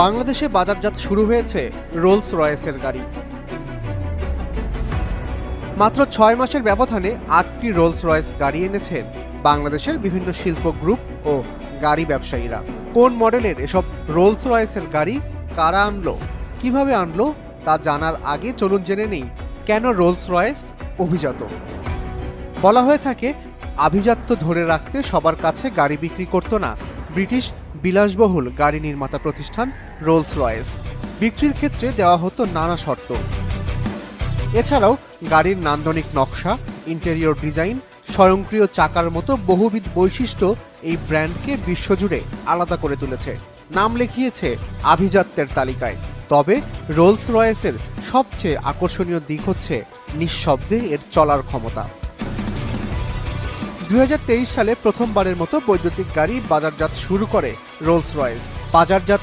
বাংলাদেশে বাজারজাত শুরু হয়েছে রোলস রয়েসের গাড়ি। মাত্র ছয় মাসের ব্যবধানে আটটি রোলস রয়েস গাড়ি এনেছেন বাংলাদেশের বিভিন্ন শিল্প গ্রুপ ও গাড়ি ব্যবসায়ীরা। কোন মডেলের এসব রোলস রয়েসের গাড়ি কারা আনলো, কীভাবে আনলো, তা জানার আগে চলুন জেনে নেই কেন রোলস রয়েস অভিজাত। বলা হয়ে থাকে, আভিজাত্য ধরে রাখতে সবার কাছে গাড়ি বিক্রি করতো না ব্রিটিশ বিলাসবহুল গাড়ি নির্মাতা প্রতিষ্ঠান রোলস রয়েস বিক্রির ক্ষেত্রে দেওয়া হতো নানা শর্ত। এছাড়াও গাড়ির নান্দনিক নকশা, ইন্টেরিয়র ডিজাইন, স্বয়ংক্রিয় চাকার মতো বহুবিধ বৈশিষ্ট্য এই ব্র্যান্ডকে বিশ্বজুড়ে আলাদা করে তুলেছে। নাম লিখিয়েছে আভিজাত্যের তালিকায়। তবে রোলস রয়েসের সবচেয়ে আকর্ষণীয় দিক হচ্ছে নিঃশব্দে এর চলার ক্ষমতা। দুই হাজার তেইশ সালে প্রথমবারের মতো বৈদ্যুতিক গাড়ি বাজারজাত শুরু করে রোলস রয়েস বাজারজাত